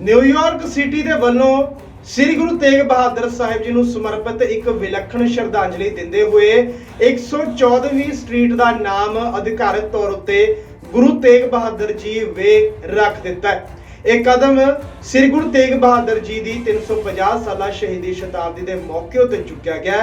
New York city ਦੇ ਵੱਲੋਂ ਸ੍ਰੀ ਗੁਰੂ ਤੇਗ ਬਹਾਦਰ ਸਾਹਿਬ ਜੀ ਨੂੰ ਸਮਰਪਿਤ ਇੱਕ ਵਿਲੱਖਣ ਸ਼ਰਧਾਂਜਲੀ ਦਿੰਦੇ ਹੋਏ 114ਵੀਂ ਸਟਰੀਟ ਦਾ ਨਾਮ ਅਧਿਕਾਰਤ ਤੌਰ ਉੱਤੇ ਗੁਰੂ ਤੇਗ ਬਹਾਦਰ ਜੀ ਵੇ ਰੱਖ ਦਿੱਤਾ ਹੈ। ਇਹ ਕਦਮ ਸ੍ਰੀ ਗੁਰੂ ਤੇਗ ਬਹਾਦਰ ਜੀ ਦੀ 350 ਸਾਲਾ ਸ਼ਹੀਦੀ ਸ਼ਤਾਬਦੀ ਦੇ ਮੌਕੇ ਉੱਤੇ ਚੁੱਕਿਆ ਗਿਆ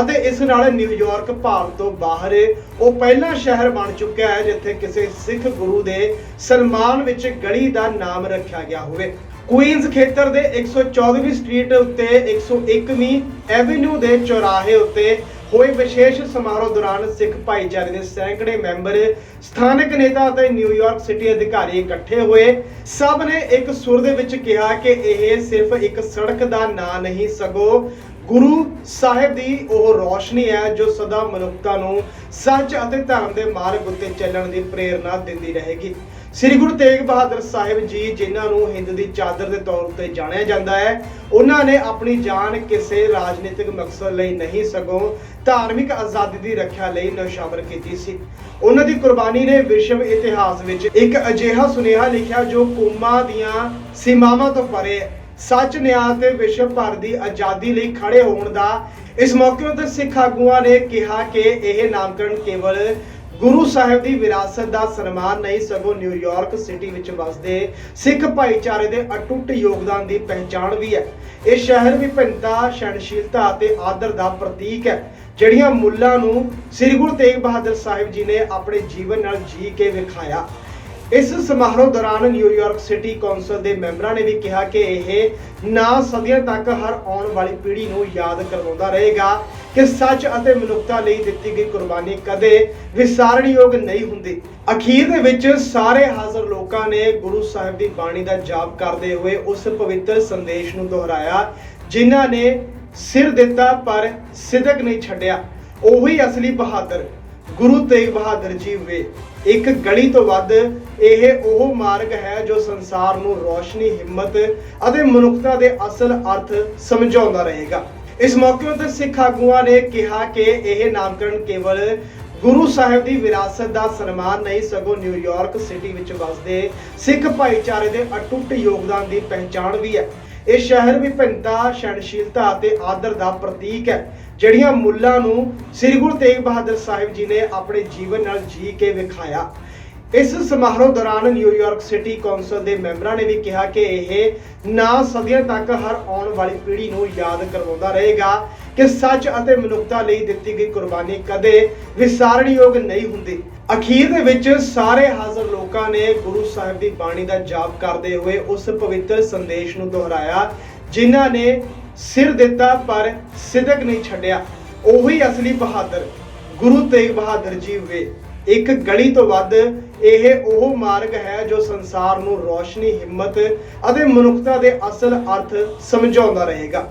ਅਤੇ ਇਸ ਨਾਲ ਨਿਊਯਾਰਕ ਭਾਰਤ ਤੋਂ ਬਾਹਰ ਉਹ ਪਹਿਲਾ ਸ਼ਹਿਰ ਬਣ ਚੁੱਕਿਆ ਹੈ, ਜਿੱਥੇ ਕਿਸੇ ਸਿੱਖ ਗੁਰੂ ਦੇ ਸਨਮਾਨ ਵਿੱਚ ਗਲੀ ਦਾ ਨਾਮ ਰੱਖਿਆ ਗਿਆ ਹੋਵੇ। ਕੁਈਨਜ਼ ਖੇਤਰ ਦੇ 114ਵੀਂ ਸਟਰੀਟ ਉੱਤੇ 101ਵੀਂ ਐਵੇਨਿਊ ਦੇ ਚੌਰਾਹੇ ਉੱਤੇ ਹੋਏ ਵਿਸ਼ੇਸ਼ ਸਮਾਰੋਹ ਦੌਰਾਨ ਸਿੱਖ ਭਾਈਚਾਰੇ ਦੇ ਸੈਂਕੜੇ ਮੈਂਬਰ, ਸਥਾਨਕ ਨੇਤਾ ਅਤੇ ਨਿਊਯਾਰਕ ਸਿਟੀ ਅਧਿਕਾਰੀ ਇਕੱਠੇ ਹੋਏ। ਸਭ ਨੇ ਇੱਕ ਸੁਰ ਦੇ ਵਿੱਚ ਕਿਹਾ ਕਿ ਇਹ ਸਿਰਫ ਇੱਕ ਸੜਕ ਦਾ ਨਾਂ ਨਹੀਂ, ਸਗੋਂ ਗੁਰੂ ਸਾਹਿਬ ਦੀ ਉਹ ਰੋਸ਼ਨੀ ਹੈ ਜੋ ਸਦਾ ਮਨੁੱਖਤਾ ਨੂੰ ਸੱਚ ਅਤੇ ਧਰਮ ਦੇ ਮਾਰਗ ਉੱਤੇ ਚੱਲਣ ਦੀ ਪ੍ਰੇਰਣਾ ਦਿੰਦੀ ਰਹੇਗੀ। ਸ੍ਰੀ ਗੁਰੂ ਤੇਗ ਬਹਾਦਰ ਸਾਹਿਬ ਜੀ, ਜਿਨ੍ਹਾਂ ਨੂੰ ਹਿੰਦ ਦੀ ਚਾਦਰ ਦੇ ਤੌਰ ਉੱਤੇ ਜਾਣਿਆ ਜਾਂਦਾ ਹੈ, ਉਹਨਾਂ ਨੇ ਆਪਣੀ ਜਾਨ ਕਿਸੇ ਰਾਜਨੀਤਿਕ ਮਕਸਦ ਲਈ ਨਹੀਂ ਸਗੋਂ ਧਾਰਮਿਕ ਆਜ਼ਾਦੀ ਦੀ ਰੱਖਿਆ ਲਈ ਨਿਸ਼ਾਵਰ ਕੀਤੀ ਸੀ। ਉਹਨਾਂ ਦੀ ਕੁਰਬਾਨੀ ਨੇ ਵਿਸ਼ਵ ਇਤਿਹਾਸ ਵਿੱਚ ਇੱਕ ਅਜਿਹਾ ਸੁਨੇਹਾ ਲਿਖਿਆ ਜੋ ਕੌਮਾਂ ਦੀਆਂ ਸੀਮਾਵਾਂ ਤੋਂ ਪਰੇ ਸੱਚ ਨਿਆਂ ਤੇ ਵਿਸ਼ਵ ਭਰ ਦੀ ਆਜ਼ਾਦੀ ਲਈ ਖੜੇ ਹੋਣ ਦਾ ਇਸ ਮੌਕੇ ਉੱਤੇ ਸਿੱਖ ਆਗੂਆਂ ਨੇ ਕਿਹਾ ਕਿ ਇਹ ਨਾਮਕਰਨ ਕੇਵਲ ਗੁਰੂ ਸਾਹਿਬ ਦੀ ਵਿਰਾਸਤ ਦਾ ਸਨਮਾਨ ਨਹੀਂ, ਸਗੋਂ ਨਿਊਯਾਰਕ ਸਿਟੀ ਵਿੱਚ ਵਸਦੇ ਸਿੱਖ ਭਾਈਚਾਰੇ ਦੇ ਅਟੁੱਟ ਯੋਗਦਾਨ ਦੀ ਪਹਿਚਾਣ ਵੀ ਹੈ। ਇਹ ਸ਼ਹਿਰ ਵਿਭਿੰਨਤਾ, ਸਹਿਣਸ਼ੀਲਤਾ ਅਤੇ ਆਦਰ ਦਾ ਪ੍ਰਤੀਕ ਹੈ, ਜਿਹੜੀਆਂ ਮੁੱਲਾਂ ਨੂੰ ਸ੍ਰੀ ਗੁਰੂ ਤੇਗ ਬਹਾਦਰ ਸਾਹਿਬ ਜੀ ਨੇ ਆਪਣੇ ਜੀਵਨ ਨਾਲ ਜੀ ਕੇ ਵਿਖਾਇਆ। ਇਸ ਸਮਾਰੋਹ ਦੌਰਾਨ ਨਿਊਯਾਰਕ ਸਿਟੀ ਕੌਂਸਲ ਦੇ ਮੈਂਬਰਾਂ ਨੇ ਵੀ ਕਿਹਾ ਕਿ ਇਹ ਨਾ ਸਦੀਆਂ ਤੱਕ ਹਰ ਆਉਣ ਵਾਲੀ ਪੀੜ੍ਹੀ ਨੂੰ ਯਾਦ ਕਰਵਾਉਂਦਾ ਰਹੇਗਾ ਕਿ ਸੱਚ ਅਤੇ ਮਨੁੱਖਤਾ ਲਈ ਦਿੱਤੀ ਗਈ ਕੁਰਬਾਨੀ ਕਦੇ ਵਿਸਾਰਣਯੋਗ ਨਹੀਂ ਹੁੰਦੀ। ਅਖੀਰ ਦੇ ਵਿੱਚ ਸਾਰੇ ਹਾਜ਼ਰ ਲੋਕਾਂ ਨੇ ਗੁਰੂ ਸਾਹਿਬ ਦੀ ਬਾਣੀ ਦਾ ਜਾਪ ਕਰਦੇ ਹੋਏ ਉਸ ਪਵਿੱਤਰ ਸੰਦੇਸ਼ ਨੂੰ ਦੁਹਰਾਇਆ, ਜਿਨ੍ਹਾਂ ਨੇ ਸਿਰ ਦਿੱਤਾ ਪਰ ਸਿਦਕ ਨਹੀਂ ਛੱਡਿਆ। ਉਹੀ ਅਸਲੀ ਬਹਾਦਰ ਗੁਰੂ ਤੇਗ ਬਹਾਦਰ ਜੀ ਵੇ ਇੱਕ ਗਲੀ ਤੋਂ ਵੱਧ ਇਹ ਉਹ ਮਾਰਗ ਹੈ ਜੋ ਸੰਸਾਰ ਨੂੰ ਰੋਸ਼ਨੀ, ਹਿੰਮਤ ਅਤੇ ਮਨੁੱਖਤਾ ਦੇ ਅਸਲ ਅਰਥ ਸਮਝਾਉਂਦਾ ਰਹੇਗਾ। ਇਸ ਮੌਕੇ ਉੱਤੇ ਸਿੱਖ ਆਗੂਆਂ ਨੇ ਕਿਹਾ ਕਿ ਇਹ ਨਾਮਕਰਨ ਕੇਵਲ ਗੁਰੂ ਸਾਹਿਬ ਦੀ ਵਿਰਾਸਤ ਦਾ ਸਨਮਾਨ ਨਹੀਂ, ਸਗੋਂ ਨਿਊਯਾਰਕ ਸਿਟੀ ਵਿੱਚ ਵਸਦੇ ਸਿੱਖ ਭਾਈਚਾਰੇ ਦੇ ਅਟੁੱਟ ਯੋਗਦਾਨ ਦੀ ਪਹਿਚਾਣ ਵੀ ਹੈ। ਇਹ ਸ਼ਹਿਰ ਵਿਭਿੰਨਤਾ ਸਹਿਣਸ਼ੀਲਤਾ ਅਤੇ ਆਦਰ ਦਾ ਪ੍ਰਤੀਕ ਹੈ। ਜਿਹੜੀਆਂ ਮੁੱਲਾਂ ਨੂੰ ਸ੍ਰੀ ਗੁਰੂ ਤੇਗ ਬਹਾਦਰ ਸਾਹਿਬ ਜੀ ਨੇ ਆਪਣੇ ਜੀਵਨ ਨਾਲ ਜੀ ਕੇ ਵਿਖਾਇਆ। ਇਸ ਸਮਾਰੋਹ ਦੌਰਾਨ ਨਿਊਯਾਰਕ ਸਿਟੀ ਕੌਂਸਲ ਦੇ ਮੈਂਬਰਾਂ ਨੇ ਵੀ ਕਿਹਾ ਕਿ ਇਹ ਨਾ ਸਦੀਆਂ ਤੱਕ ਹਰ ਆਉਣ ਵਾਲੀ ਪੀੜ੍ਹੀ ਨੂੰ ਯਾਦ ਕਰਵਾਉਂਦਾ ਰਹੇਗਾ ਕਿ ਸੱਚ ਅਤੇ ਮਨੁੱਖਤਾ ਲਈ ਦਿੱਤੀ ਗਈ ਕੁਰਬਾਨੀ ਕਦੇ ਵਿਸਾਰਣਯੋਗ ਨਹੀਂ ਹੁੰਦੀ। ਅਖੀਰ ਦੇ ਵਿੱਚ ਸਾਰੇ ਹਾਜ਼ਰ ਲੋਕਾਂ ਨੇ ਗੁਰੂ ਸਾਹਿਬ ਦੀ ਬਾਣੀ ਦਾ ਜਾਪ ਕਰਦੇ ਹੋਏ ਉਸ ਪਵਿੱਤਰ ਸੰਦੇਸ਼ ਨੂੰ ਦੁਹਰਾਇਆ, ਜਿਨ੍ਹਾਂ ਨੇ ਸਿਰ ਦਿੱਤਾ ਪਰ ਸਿਦਕ ਨਹੀਂ ਛੱਡਿਆ। ਉਹੀ ਅਸਲੀ ਬਹਾਦਰ, ਗੁਰੂ ਤੇਗ ਬਹਾਦਰ ਜੀ ਹੋਏ। ਇੱਕ ਗਲੀ ਤੋਂ ਵੱਧ ਇਹ ਉਹ ਮਾਰਗ ਹੈ ਜੋ ਸੰਸਾਰ ਨੂੰ ਰੋਸ਼ਨੀ, ਹਿੰਮਤ ਅਤੇ ਮਨੁੱਖਤਾ ਦੇ ਅਸਲ ਅਰਥ ਸਮਝਾਉਂਦਾ ਰਹੇਗਾ।